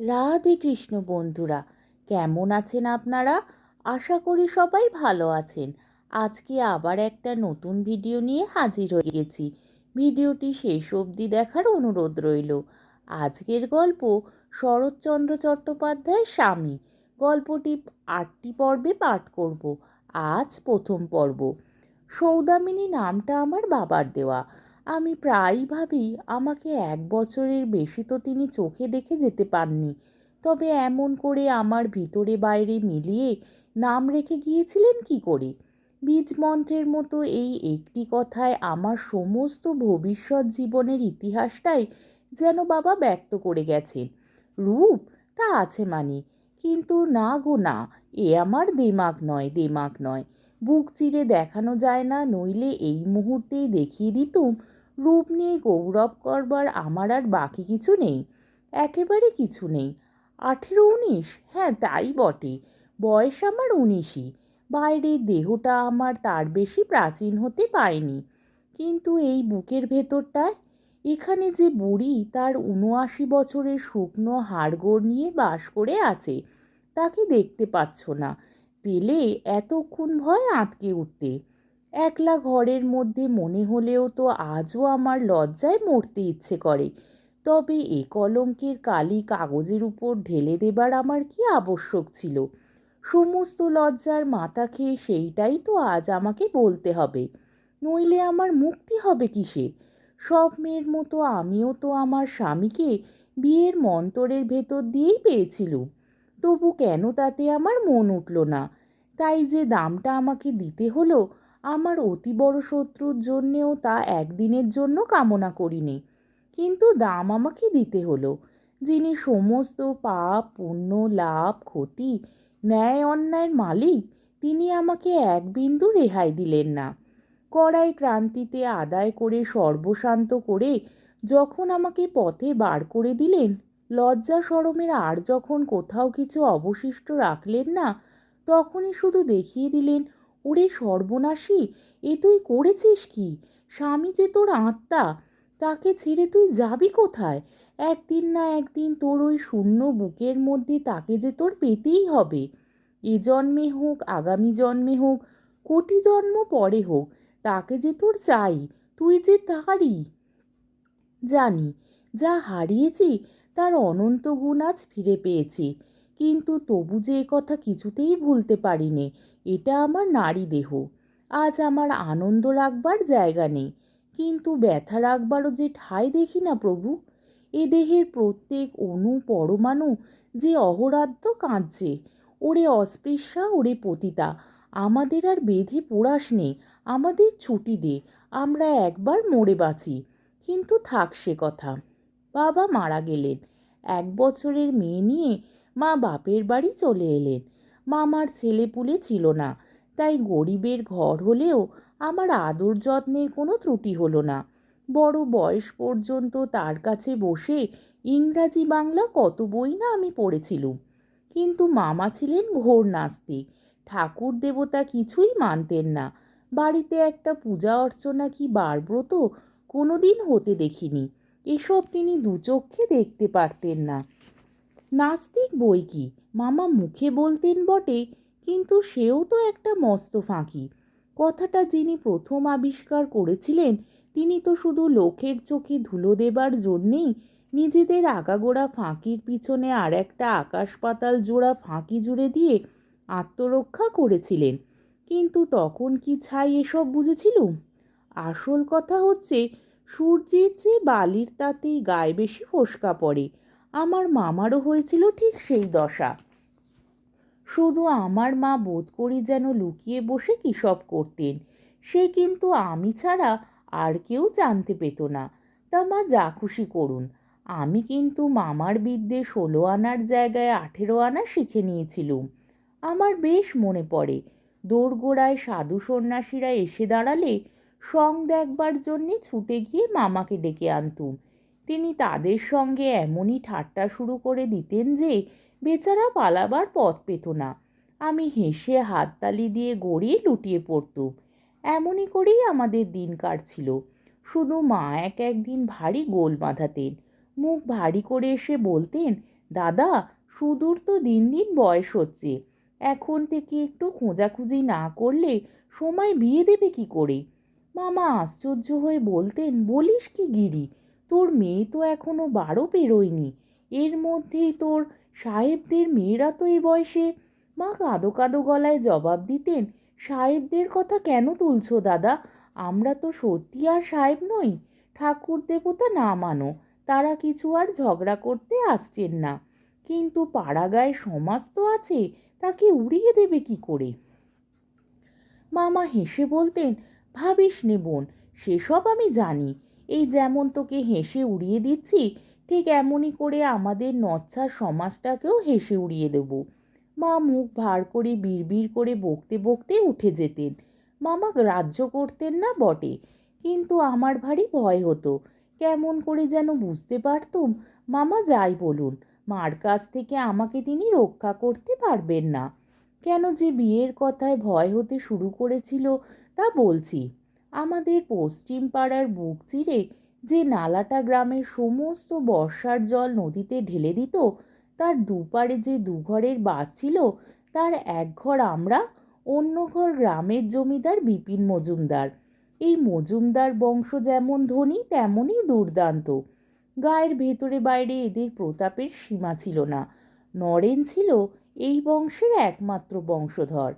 রাধে কৃষ্ণ বন্ধুরা, কেমন আছেন আপনারা? আশা করি সবাই ভালো আছেন। আজকে আবার একটা নতুন ভিডিও নিয়ে হাজির হয়ে গেছি। ভিডিওটি শেষ অবধি দেখার অনুরোধ রইল। আজকের গল্প শরৎচন্দ্র চট্টোপাধ্যায়ের স্বামী। গল্পটি আটটি পর্বে পাঠ করব। আজ প্রথম পর্ব। সৌদামিনী নামটা আমার বাবার দেওয়া। আমি প্রায়ই ভাবি আমাকে এক বছরের বেশি তো তিনি চোখে দেখে যেতে পাননি। তবে এমন করে আমার ভিতরে বাইরে মিলিয়ে নাম রেখে গিয়েছিলেন কি করে? বীজ মন্ত্রের মতো এই একটি কথায় আমার সমস্ত ভবিষ্যৎ জীবনের ইতিহাসটাই যেন বাবা ব্যক্ত করে গেছেন। রূপ তা আছে মানে কিন্তু না গো না, এ আমার দেমাগ নয় দেমাগ নয়। বুক চিরে দেখানো যায় না, নইলে এই মুহূর্তেই দেখিয়ে দিতুম রূপ নিয়ে গৌরব করবার আমার আর বাকি কিছু নেই। একেবারে কিছু নেই। আঠেরো উনিশ? হ্যাঁ তাই বটে। বয়স আমার উনিশই। বাইরের দেহটা আমার তার বেশি প্রাচীন হতে পায়নি কিন্তু এই বুকের ভেতরটায়, এখানে যে বুড়ি তার উনআশি বছরের শুকনো হাড়গোড় নিয়ে বাস করে আছে, তাকে দেখতে পাচ্ছ না। পেলে এতক্ষণ ভয় আঁতকে উঠতে। একলা ঘরের মধ্যে মনে হলেও তো আজও আমার লজ্জায় মরতে ইচ্ছে করে। তবে এ কলঙ্কের কালি কাগজের উপর ঢেলে দেবার আমার কি আবশ্যক ছিল? সমস্ত লজ্জার মাথা খেয়ে সেইটাই তো আজ আমাকে বলতে হবে। নইলে আমার মুক্তি হবে কিসে? সব মেয়ের মতো আমিও তো আমার স্বামীকে বিয়ের মন্তরের ভেতর দিয়েই পেয়েছিলুম তবু কেন তাতে আমার মন উঠল না? তাই যে দামটা আমাকে দিতে হলো আমার অতি বড় শত্রুর জন্যেও তা একদিনের জন্য কামনা করিনি। কিন্তু দাম আমাকে দিতে হলো, যিনি সমস্ত পাপ, পুণ্য, লাভ, ক্ষতি, ন্যায়, অন্যায়ের মালিক, তিনি আমাকে এক বিন্দু রেহাই দিলেন না। কড়াই ক্রান্তিতে আদায় করে সর্বশান্ত করে যখন আমাকে পথে বার করে দিলেন, লজ্জা সরমের আর যখন কোথাও কিছু অবশিষ্ট রাখলেন না, তখনই শুধু দেখিয়ে দিলেন ওরে সর্বনাশী, এ তুই করেছিস কি? স্বামী যে তোর আত্মা, তাকে ছেড়ে তুই যাবি কোথায়? একদিন না একদিন তোর ওই শূন্য বুকের মধ্যে তাকে যে তোর পেতেই হবে। এ জন্মে হোক, আগামী জন্মে হোক, কোটি জন্ম পরে হোক, তাকে যে তোর চাই, তুই যে তারই। জানি, যা হারিয়েছি, তার অনন্ত গুণ আজ ফিরে পেয়েছি। কিন্তু তবু যে কথা কিছুতেই ভুলতে পারিনি। এটা আমার নারী দেহ। আজ আমার আনন্দ রাখবার জায়গা নেই। কিন্তু ব্যথা রাখবারও যে ঠাঁই দেখি না প্রভু, এ দেহের প্রত্যেক অণু পরমাণু যে অহরাধ্য কাঁদছে, ওরে অস্পৃশ্যা, ওরে পতিতা, আমাদের আর বেঁধে পোড়াস নেই, আমাদের ছুটি দে, আমরা একবার মরে বাঁচি। কিন্তু থাক সে কথা। বাবা মারা গেলেন। এক বছরের মেয়ে নিয়ে মা বাপের বাড়ি চলে এলেন। মামার ছেলেপুলে ছিল না। তাই গরিবের ঘর হলেও আমার আদর যত্নের কোনো ত্রুটি হলো না। বড় বয়স পর্যন্ত তার কাছে বসে ইংরাজি বাংলা কত বই না আমি পড়েছিলুম। কিন্তু মামা ছিলেন ঘোর নাস্তিক। ঠাকুর দেবতা কিছুই মানতেন না। বাড়িতে একটা পূজা অর্চনা কি বারব্রত কোনো দিন হতে দেখিনি। এসব তিনি দুচক্ষে দেখতে পারতেন না। নাস্তিক বই কি? মামা মুখে বলতেন বটে, কিন্তু সেও তো একটা মস্ত ফাঁকি। কথাটা যিনি প্রথম আবিষ্কার করেছিলেন, তিনি তো শুধু লোকের চোখে ধুলো দেবার জন্যেই নিজেদের আগাগোড়া ফাঁকির পিছনে আর একটা আকাশ পাতাল জোড়া ফাঁকি জুড়ে দিয়ে আত্মরক্ষা করেছিলেন। কিন্তু তখন কি ছাই এসব বুঝেছিল? আসল কথা হচ্ছে, সূর্যের চেয়ে বালির তাতেই গায়ে বেশি ফোসকা পড়ে। আমার মামারও হয়েছিল ঠিক সেই দশা। শুধু আমার মা বোধ করি যেন লুকিয়ে বসে কী সব করতেন। সে কিন্তু আমি ছাড়া আর কেউ জানতে পেত না। তা মা যা খুশি করুন। আমি কিন্তু মামার বিদ্যে ষোলো আনার জায়গায় আঠেরো আনা শিখে নিয়েছিলুম। আমার বেশ মনে পড়ে। দোরগোড়ায় সাধু সন্ন্যাসীরা এসে দাঁড়ালে সং দেখবার জন্যে ছুটে গিয়ে মামাকে ডেকে আনতুম। তিনি তাদের সঙ্গে এমনই ঠাট্টা শুরু করে দিতেন যে বেচারা পালাবার পথ পেত না। আমি হেসে হাততালি দিয়ে গড়িয়ে লুটিয়ে পড়তুম। এমনই করেই আমাদের দিন কাটছিল। শুধু মা এক একদিন ভারী গোল বাঁধাতেন। মুখ ভারী করে এসে বলতেন, দাদা, সুদূর তো দিন দিন বয়স হচ্ছে। এখন থেকে একটু খোঁজাখুঁজি না করলে সময় বিয়ে দেবে কি করে? মামা আশ্চর্য হয়ে বলতেন, বলিস কি গিরি? তোর মেয়ে তো এখনও বারো পেরোয়নি। এর মধ্যেই তোর সাহেবদের মেয়েরা তো এই বয়সে। মা কাঁদো কাঁদো গলায় জবাব দিতেন, সাহেবদের কথা কেন তুলছো দাদা? আমরা তো সত্যি আর সাহেব নই। ঠাকুর দেবতা না মানো, তারা কিছু আর ঝগড়া করতে আসছেন না। কিন্তু পাড়াগায় সমাজ তো আছে, তাকে উড়িয়ে দেবে কি করে? মামা হেসে বলতেন, ভাবিস নে বোন, সেসব আমি জানি। এই যেমন তোকে হেসে উড়িয়ে দিচ্ছি, ঠিক এমনই করে আমাদের নচ্ছার সমাজটাকেও হেসে উড়িয়ে দেব। মা মুখ ভার করে বিড়বিড় করে বকতে বকতে উঠে যেতেন। মামা রাজ্য করতেন না বটে, কিন্তু আমার ভারী ভয় হতো। কেমন করে যেন বুঝতে পারতুম, মামা যাই বলুন, মার কাছ থেকে আমাকে তিনি রক্ষা করতে পারবেন না। কেন যে বিয়ের কথায় ভয় হতে শুরু করেছিল তা বলছি। আমাদের পশ্চিম পাড়ার বুক চিরে যে নালাটা গ্রামের সমস্ত বর্ষার জল নদীতে ঢেলে দিত, তার দুপারে যে দুঘরের বাস ছিল, তার এক ঘর আমরা, অন্য ঘর গ্রামের জমিদার বিপিন মজুমদার। এই মজুমদার বংশ যেমন ধনী, তেমনই দুর্দান্ত। গায়ের ভেতরে বাইরে এদের প্রতাপের সীমা ছিল না। নরেন ছিল এই বংশের একমাত্র বংশধর।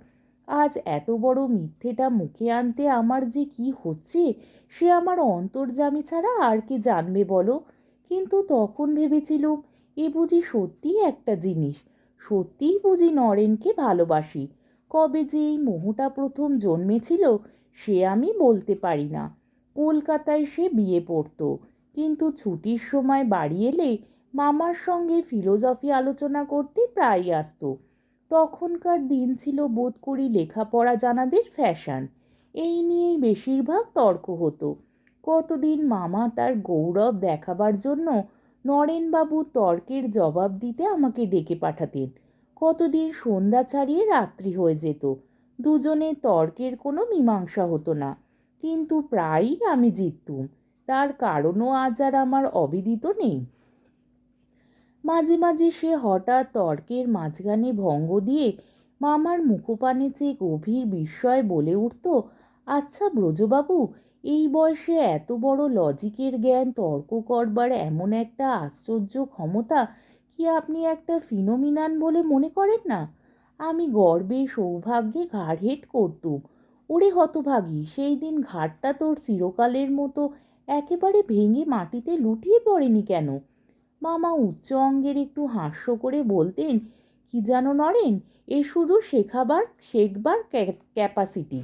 আজ এত বড় মিথ্যেটা মুখে আনতে আমার যে কি হচ্ছে, সে আমার অন্তর্জামী ছাড়া আর কে জানবে বলো? কিন্তু তখন ভেবেছিলুম, এ বুঝি সত্যিই একটা জিনিস। সত্যিই বুঝি নরেনকে ভালোবাসি। কবে যে এই মোহটা প্রথম জন্মেছিল, সে আমি বলতে পারি না। কলকাতায় সে বিয়ে পড়তো। কিন্তু ছুটির সময় বাড়ি এলে মামার সঙ্গে ফিলোজফি আলোচনা করতে প্রায়ই আসতো। তখনকার দিন ছিল বোধ করি লেখাপড়া জানাদের ফ্যাশন। এই নিয়েই বেশিরভাগ তর্ক হতো। কতদিন মামা তার গৌরব দেখাবার জন্য নরেনবাবু তর্কের জবাব দিতে আমাকে ডেকে পাঠাতেন। কতদিন সন্ধ্যা ছাড়িয়ে রাত্রি হয়ে যেত। দুজনে তর্কের কোনো মীমাংসা হতো না। কিন্তু প্রায়ই আমি জিততুম। তার কারণও আজ আর আমার অবিদিত নেই। মাঝে মাঝে সে হঠাৎ তর্কের মাঝখানে ভঙ্গ দিয়ে মামার মুখপানে চেয়ে গভীর বিস্ময় বলে উঠত আচ্ছা ব্রজবাবু, এই বয়সে এত বড় লজিকের জ্ঞান তর্ক করবার এমন একটা আশ্চর্য ক্ষমতা কি আপনি একটা ফিনোমিনান বলে মনে করেন না? আমি গর্বে সৌভাগ্যে ঘাড় হেট করতুম। ওরে হতভাগী, সেই দিন ঘাটটা তোর চিরকালের মতো একেবারে ভেঙে মাটিতে লুটিয়ে পড়েনি কেন? মামা উচ্চ অঙ্গের একটু হাস্য করে বলতেন, কি জানো নরেন, এ শুধু শেখাবার, শেখবার ক্যাপাসিটি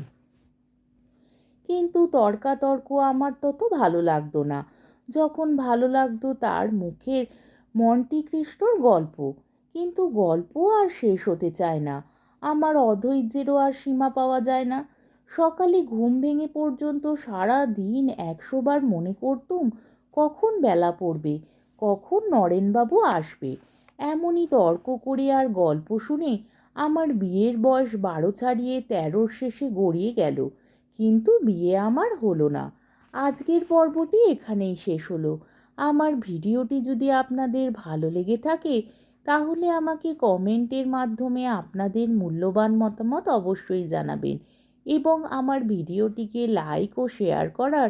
কিন্তু তর্কাতর্ক আমার তত ভালো লাগতো না। যখন ভালো লাগতো তার মুখের মন্টি কৃষ্ণর গল্প। কিন্তু গল্প আর শেষ হতে চায় না। আমার অধৈর্যেরও আর সীমা পাওয়া যায় না। সকালে ঘুম ভেঙে পর্যন্ত সারা দিন একশোবার মনে করতুম, কখন বেলা পড়বে? কখন নরেনবাবু আসবে? এমনই তর্ক করে আর গল্প শুনে আমার বিয়ের বয়স বারো ছাড়িয়ে তেরোর শেষে গড়িয়ে গেল। কিন্তু বিয়ে আমার হলো না। আজকের পর্বটি এখানেই শেষ হলো। আমার ভিডিওটি যদি আপনাদের ভালো লেগে থাকে, তাহলে আমাকে কমেন্টের মাধ্যমে আপনাদের মূল্যবান মতামত অবশ্যই জানাবেন এবং আমার ভিডিওটিকে লাইক ও শেয়ার করার